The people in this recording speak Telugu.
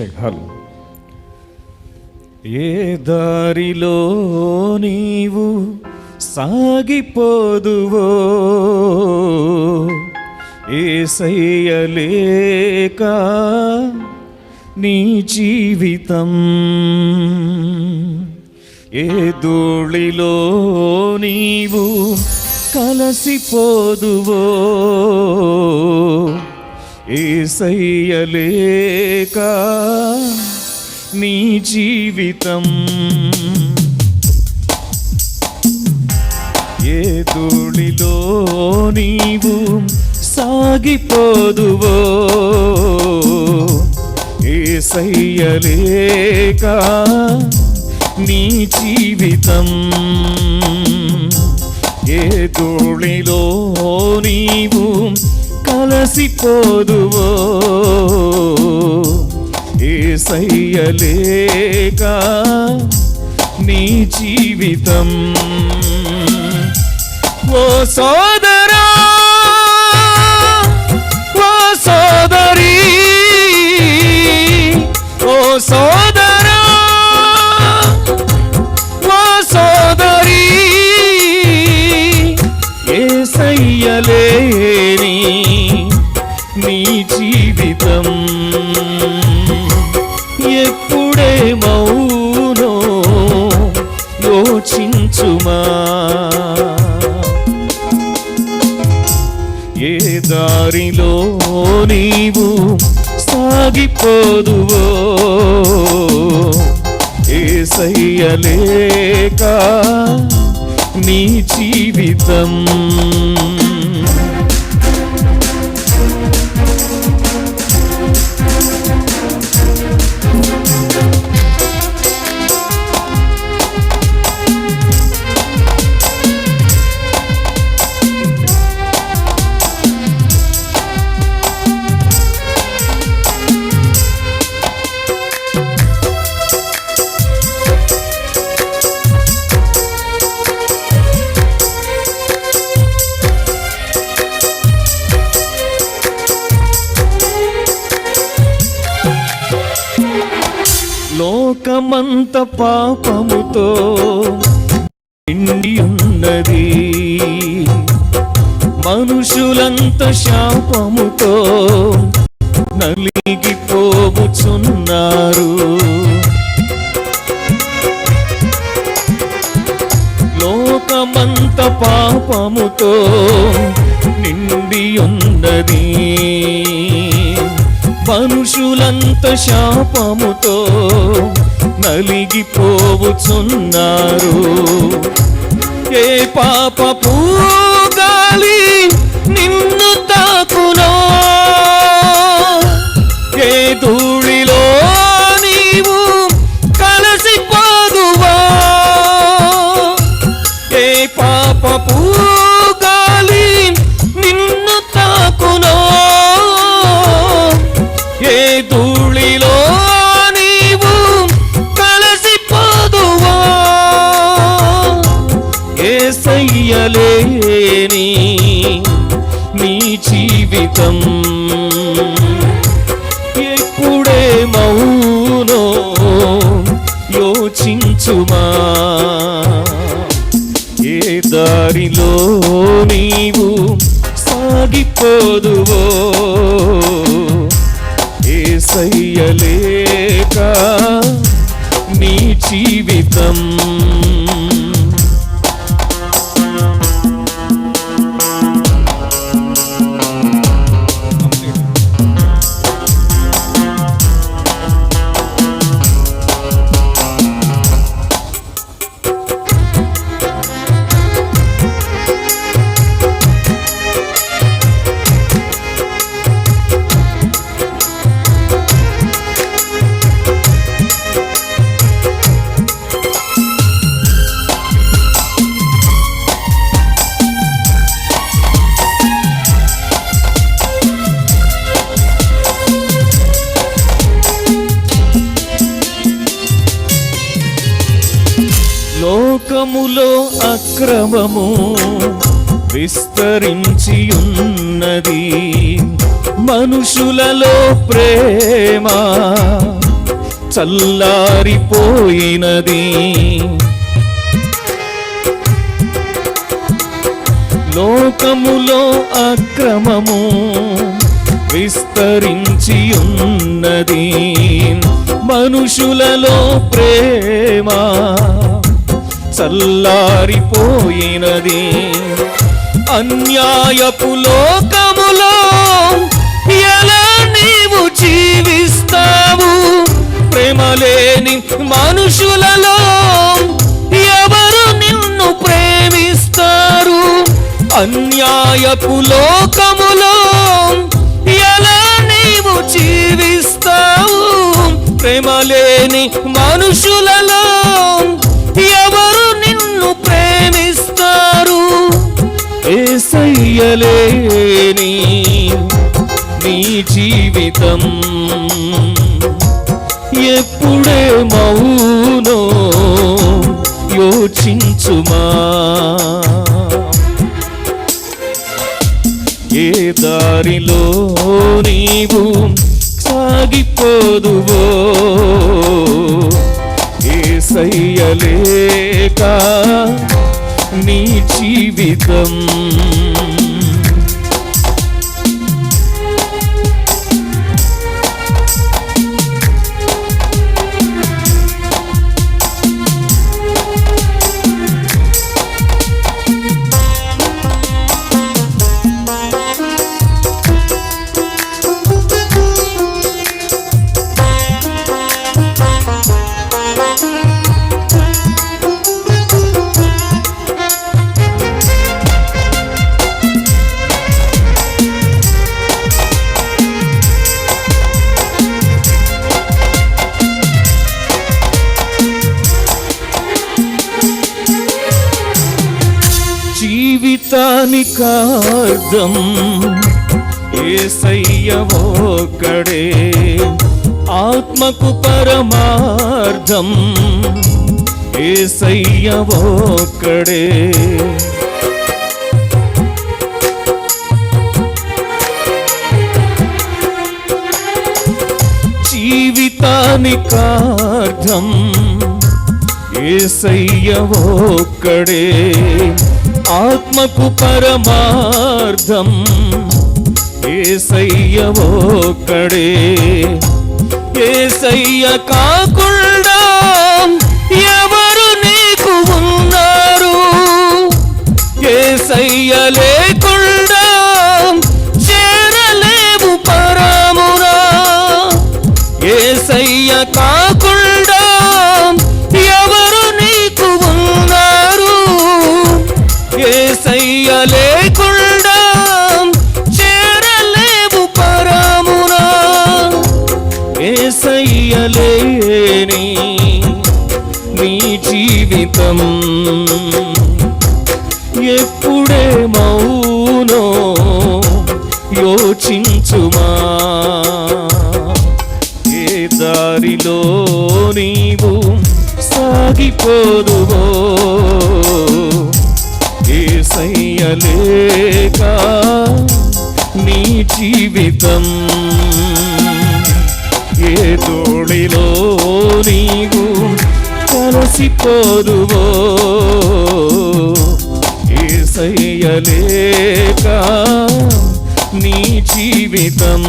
చెగాలు ఏ దారిలో నీవు సాగిపోదువో? ఏసయ్యలేక నీ జీవితం? ఏ ధూళిలో నీవు కలసిపోదువో? ఏసయ్యలేక నీ జీవితం ఏ ధూళిలో నీవు సాగిపోదువో? ఏసయ్యలేక నీ జీవితం? ఏ ధూళిలో నీవు కలసిపోదువో ఏసయ్యలేక నీ జీవితం. ఓ సోదరా నీ జీవితం. ఎప్పుడే మౌనో యోచించుమా? ఏ దారిలో నీవు సాగిపోదువో? ఏసయ్యలేక నీ జీవితం. లోకమంత పాపముతో నిండి ఉన్నది మనుషులంత శాపముతో నలిగిపోబుచున్నారు లోకమంత పాపముతో నిండి ఉన్నది మనుషులంత శాపముతో నలిగిపోవుచున్నారు. ఏ పాప పూ యోచించుమా ఏ దారిలో నీవు సాగిపోదువో? ఏ సయ్యలేక నీ జీవితం లోకములో అక్రమము విస్తరించి ఉన్నది మనుషులలో ప్రేమ చల్లారిపోయినది. లోకములో అక్రమము విస్తరించి ఉన్నది మనుషులలో ప్రేమ చల్లారిపోయినది. అన్యాయపు లోకములో ఎలా నీవు జీవిస్తావు? ప్రేమలేని మనుషులలో ఎవరు నిన్ను ప్రేమిస్తారు? అన్యాయపు లోకములో ఎలా నీవు జీవిస్తావు? ప్రేమలేని మనుషులలో ఏసయ్యలేని నీ జీవితం. ఎప్పుడే మౌనో యోచించుమా? ఏ దారిలో నీవు సాగిపోదువో? ఏ సయ్యలేక నీ జీవితం. జీవితానికార్థం ఏసయ్య ఒక్కడే. ఆత్మకు పరమార్థం ఏసయ్యవోకడే జీవితానికార్థం ఏసయ్యవోకడే ఆత్మకు పరమార్థం. ఏసయ్య ఒక్కడే. ఏసయ్య కాకుండా ఎవరు నీకు ఉన్నారు? ఏసయ్య లేకుండా చేరలేవు పరమునా ఏసయ్య కాకుండా ఏసయ్య నీ జీవితం. ఎప్పుడే మౌనో యోచించుమా? ఏ దారిలో నీవు సాగిపోదువో? ఏ సయ్యలేక నీ జీవితం. తోడిలో నీవు కలసిపోదువో? ఏసయ్యలేక నీ జీవితం